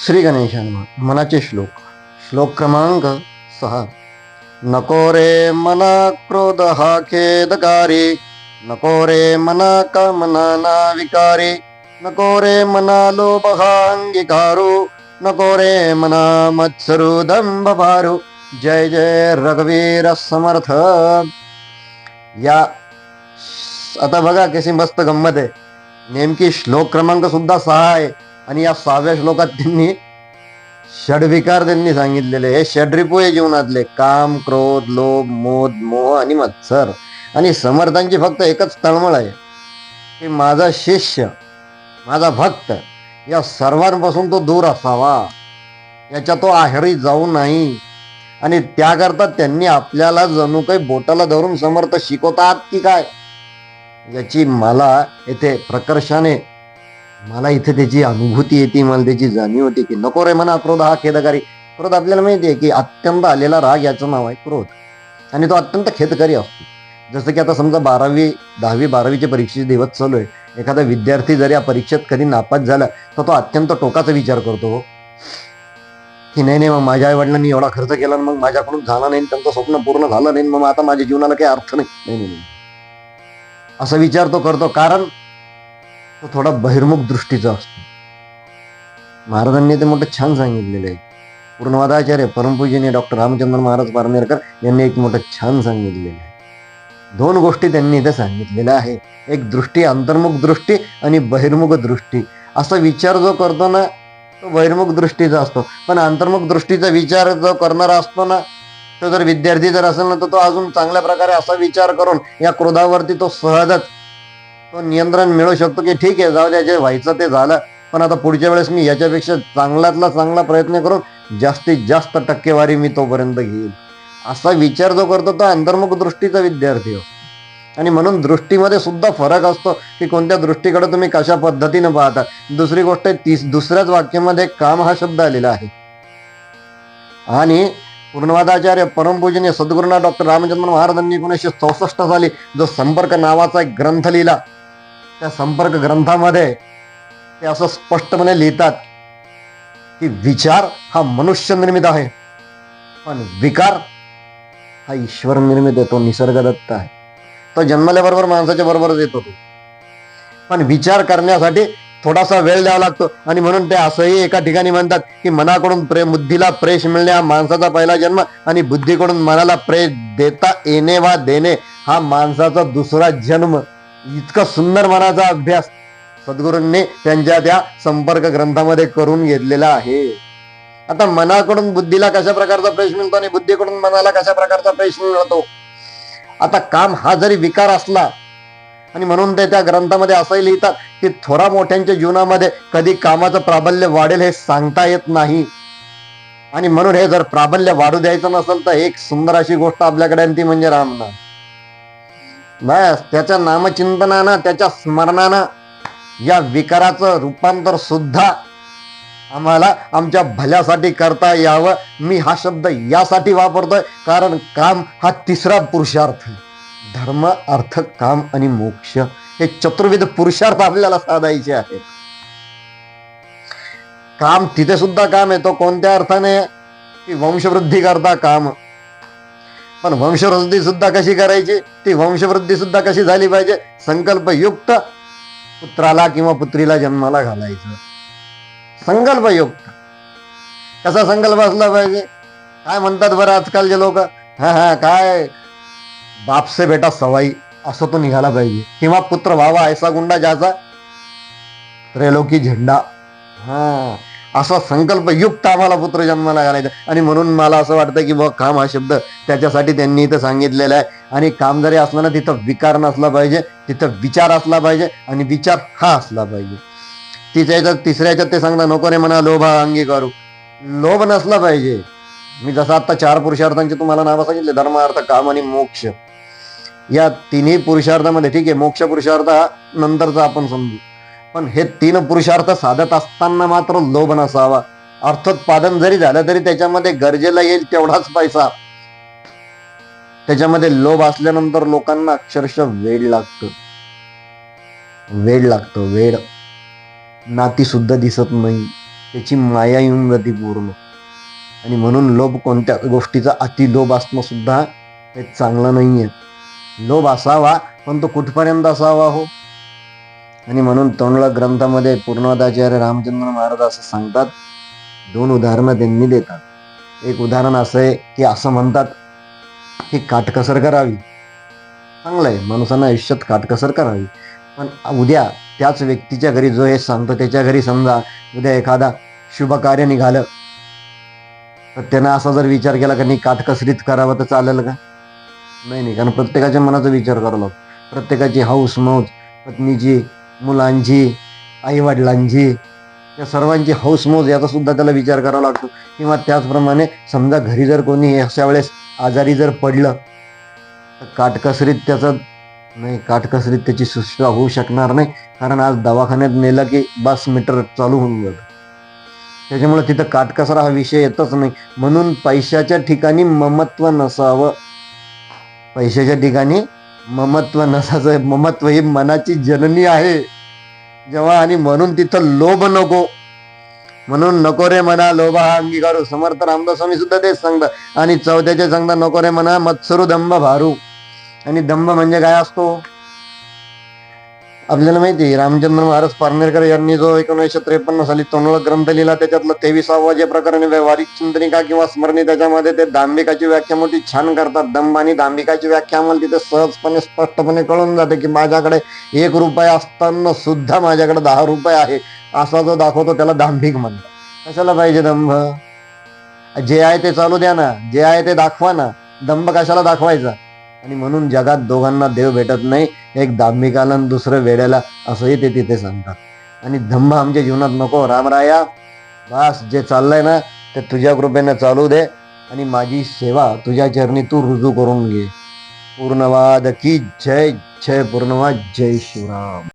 श्री गणेशांना मनाचे श्लोक. श्लोक क्रमांक सहा. नको रे मना क्रोध हा खेदकारी नको रे मना कामना ना विकारी नको रे मना लोभ हा अंगीकारू नको रे मना मत्सरू दंभ भारू जय जय रघुवीर समर्थ. या आता बघा कशी मस्त गंमत आहे. नेमकी श्लोक क्रमांक सुद्धा सहा आहे. आणि या सहाव्या श्लोकात त्यांनी षडविकार त्यांनी सांगितलेले हे षडरिपू हे जीवनातले काम क्रोध लोभ मोद मोह आणि मत्सर. आणि समर्थांची फक्त एकच तळमळ आहे. की माझा शिष्य माझा भक्त या सर्वांपासून तो दूर असावा. याच्या तो आहरी जाऊ नाही. आणि त्याकरता त्यांनी आपल्याला जणू काही बोटाला धरून समर्थ शिकवतात की काय? याची मला येथे प्रकर्षाने मला इथे त्याची अनुभूती येते मला त्याची जाणीव होती की नको रे म्हणा क्रोध हा खेदकारी. क्रोध आपल्याला माहिती आहे की अत्यंत आलेला राग याचं नाव आहे क्रोध. आणि तो अत्यंत खेदकारी असतो. जसं की आता समजा बारावी दहावी बारावीच्या परीक्षेचे दिवस चालू आहे. एखादा विद्यार्थी जर या परीक्षेत कधी नापास झाला तर तो अत्यंत टोकाचा विचार करतो हो. की नाही नाही मग माझ्या आई वडिलांनी एवढा खर्च केला आणि मग माझ्याकडून झाला नाही त्यांचं स्वप्न पूर्ण झालं नाही मग आता माझ्या जीवनाला काही अर्थ नाही नाही, नाही. असा विचार तो करतो. कारण तो थोडा बहिर्मुख दृष्टीचा असतो. महाराजांनी ते मोठं छान सांगितलेलं आहे. पूर्णवादाचार्य परमपूजनीय डॉक्टर रामचंद्र महाराज पारनेरकर यांनी एक मोठं छान सांगितलेलं आहे. दोन गोष्टी त्यांनी इथे सांगितलेल्या आहे. एक दृष्टी अंतर्मुख दृष्टी आणि बहिर्मुख दृष्टी. असा विचार जो करतो ना तो बहिर्मुख दृष्टीचा असतो. पण अंतर्मुख दृष्टीचा विचार जो करणारा असतो ना तो जर विद्यार्थी जर असेल ना तर तो अजून चांगल्या प्रकारे असा विचार करून या क्रोधावरती तो सहजच तो नियंत्रण मिळू शकतो की ठीक आहे जाऊ द्या जे व्हायचं ते झालं. पण आता पुढच्या वेळेस मी याच्यापेक्षा चांगल्यातला चांगला प्रयत्न करून जास्तीत जास्त टक्केवारी मी तोपर्यंत घेईल असा विचार जो करतो तो अंतर्मुख दृष्टीचा विद्यार्थी हो. आणि म्हणून दृष्टीमध्ये सुद्धा फरक असतो की कोणत्या दृष्टीकडे तुम्ही कशा पद्धतीनं पाहता. दुसरी गोष्ट आहे, तीस दुसऱ्याच वाक्यामध्ये काम हा शब्द आलेला आहे. आणि पूर्णवादाचार्य परमपूजनीय सद्गुरुना डॉक्टर रामचंद्र महाराजांनी एकोणीसशे चौसष्ट साली जो संपर्क नावाचा एक ग्रंथ लिहिला त्या संपर्क ग्रंथामध्ये ते असं स्पष्टपणे लिहितात की विचार हा मनुष्य निर्मित आहे पण विकार हा ईश्वर निर्मित येतो निसर्गदत्त आहे. तो जन्मल्याबरोबर माणसाच्या बरोबरच येतो तो. पण विचार करण्यासाठी थोडासा वेळ द्यावा लागतो आणि म्हणून ते असंही एका ठिकाणी म्हणतात की मनाकडून प्रेम बुद्धीला प्रेश मिळणे हा माणसाचा पहिला जन्म आणि बुद्धीकडून मनाला प्रेश देता येणे वा देणे हा माणसाचा दुसरा जन्म. इतका सुंदर मनाचा अभ्यास सद्गुरूंनी त्यांच्या त्या संपर्क ग्रंथामध्ये करून घेतलेला आहे. आता मनाकडून बुद्धीला कशा प्रकारचा प्रेश मिळतो आणि बुद्धीकडून मनाला कशा प्रकारचा प्रेश मिळतो आता काम हा जरी विकार असला आणि म्हणून ते त्या ग्रंथामध्ये असंही लिहितात की थोरा मोठ्यांच्या जीवनामध्ये कधी कामाचं प्राबल्य वाढेल हे सांगता येत नाही. आणि म्हणून हे जर प्राबल्य वाढू द्यायचं नसेल तर एक सुंदर अशी गोष्ट आपल्याकडे ती म्हणजे रामनाम बस त्याच्या नामचिंतनानं त्याच्या स्मरणानं या विकाराचं रूपांतर सुद्धा आम्हाला आमच्या भल्यासाठी करता यावं. मी हा शब्द यासाठी वापरतोय कारण काम हा तिसरा पुरुषार्थ धर्म अर्थ काम आणि मोक्ष हे चतुर्विध पुरुषार्थ आपल्याला साधायचे आहेत. काम तिथे सुद्धा काम येतो कोणत्या अर्थाने की वंशवृद्धी करता काम. पण वंशवृद्धी सुद्धा कशी करायची? ती वंशवृद्धी सुद्धा कशी झाली पाहिजे? संकल्पयुक्त पुत्राला किंवा पुत्रीला जन्माला घालायचं. संकल्पयुक्त. कसा संकल्प असला पाहिजे? काय म्हणतात बरं आजकालचे लोक? हा हा काय? बापसे बेटा सवाई असं तो निघाला पाहिजे. किंवा पुत्र व्हावा ऐसा गुंडा ज्याचा? त्रैलोकी झेंडा. हा. असा संकल्पयुक्त आम्हाला पुत्र जन्माला घालायचा. आणि म्हणून मला असं वाटतं की बघ काम हा शब्द त्याच्यासाठी त्यांनी इथं सांगितलेला आहे. आणि काम जरी असलं ना तिथं विकार नसला पाहिजे तिथं विचार असला पाहिजे आणि विचार हा असला पाहिजे. तिच्या याच्यात तिसऱ्या याच्यात ते सांगता नको रे म्हणा लोभ हा अंगीकारू. लोभ नसला पाहिजे. मी जसं आता चार पुरुषार्थांचे तुम्हाला नावं सांगितले धर्म अर्थ काम आणि मोक्ष. या तिन्ही पुरुषार्थामध्ये ठीक आहे मोक्ष पुरुषार्थ हा नंतरचा आपण समजू. पण हे तीन पुरुषार्थ साधत असताना मात्र लोभ नसावा. अर्थोत्पादन जरी झालं तरी त्याच्यामध्ये गरजेला येईल तेवढाच पैसा. त्याच्यामध्ये लोभ असल्यानंतर लोकांना अक्षरशः वेळ लागतो. वेळ लागतो वेळ नाती सुद्धा दिसत नाही. त्याची माया येऊन जाते पूर्ण. आणि म्हणून लोभ कोणत्या गोष्टीचा अति लोभ असणं सुद्धा हे चांगलं नाही आहे लोभ असावा पण तो कुठपर्यंत असावा हो? आणि म्हणून तोंडला ग्रंथामध्ये पूर्णदाचार्य रामचंद्र महाराज असं सांगतात. दोन उदाहरणं त्यांनी देतात. एक उदाहरण असं आहे की असं म्हणतात की काटकसर करावी. चांगलं आहे माणसानं आयुष्यात काटकसर करावी. पण उद्या त्याच व्यक्तीच्या घरी जो हे सांगतो त्याच्या घरी समजा उद्या एखादा शुभ कार्य निघालं तर त्यानं असा जर विचार केला की नाही काटकसरीत करावं तर चालेल का? नाही नाही. कारण प्रत्येकाच्या मनाचा विचार करावा प्रत्येकाची हाऊस मौज पत्नीची मुलांची आईवडिलांची या सर्वांची हौसमोज याचा सुद्धा त्याला विचार करावा लागतो. किंवा त्याचप्रमाणे समजा घरी जर कोणी अशा वेळेस आजारी जर पडलं तर काटकसरीत त्याचं नाही काटकसरीत त्याची सुश्रा होऊ शकणार नाही. कारण आज दवाखान्यात नेलं की बस मीटर चालू होऊन जातं. त्याच्यामुळे तिथं काटकसरा हा विषय येतच नाही. म्हणून पैशाच्या ठिकाणी ममत्व नसावं. पैशाच्या ठिकाणी ममत्व नसायचं. ममत्व ही मनाची जननी आहे. जेव्हा आणि म्हणून तिथं लोभ नको. म्हणून नको रे म्हणा लोभ हा अंगीकारू. समर्थ रामदास स्वामी सुद्धा तेच सांगतात. आणि चौथ्याचे सांगतात नको रे म्हणा मत्सरू दंभ भारू. आणि दंभ म्हणजे काय असतो? आपल्याला माहिती आहे, रामचंद्र महाराज पारनेरकर यांनी जो एकोणीसशे त्रेपन्न साली तोंडळ ग्रंथ लिहिला त्याच्यातलं तेविसावा जे प्रकरण व्यवहारिक चिंतनिका किंवा स्मरणी त्याच्यामध्ये ते दांभिकाची व्याख्या मोठी छान करतात. दंभ आणि दांभिकाची व्याख्या आम्हाला तिथे सहजपणे स्पष्टपणे कळून जाते की माझ्याकडे एक रुपया असताना सुद्धा माझ्याकडे दहा रुपये आहे असा जो दाखवतो त्याला दांभिक म्हणतो कशाला पाहिजे दंभ? जे आहे ते चालू द्या ना जे आहे ते दाखवा ना. दंभ कशाला दाखवायचा? आणि म्हणून जगात दोघांना देव भेटत नाही एक दांभिकाला आणि दुसरं वेड्याला असंही ते तिथे सांगतात. आणि धम्म आमच्या जीवनात नको रामराया बास जे चाललंय ना ते तुझ्या कृपेने चालू दे आणि माझी सेवा तुझ्या चरणी तू रुजू करून घे. पूर्णवाद की जय जय पूर्णवाद जय शिवराम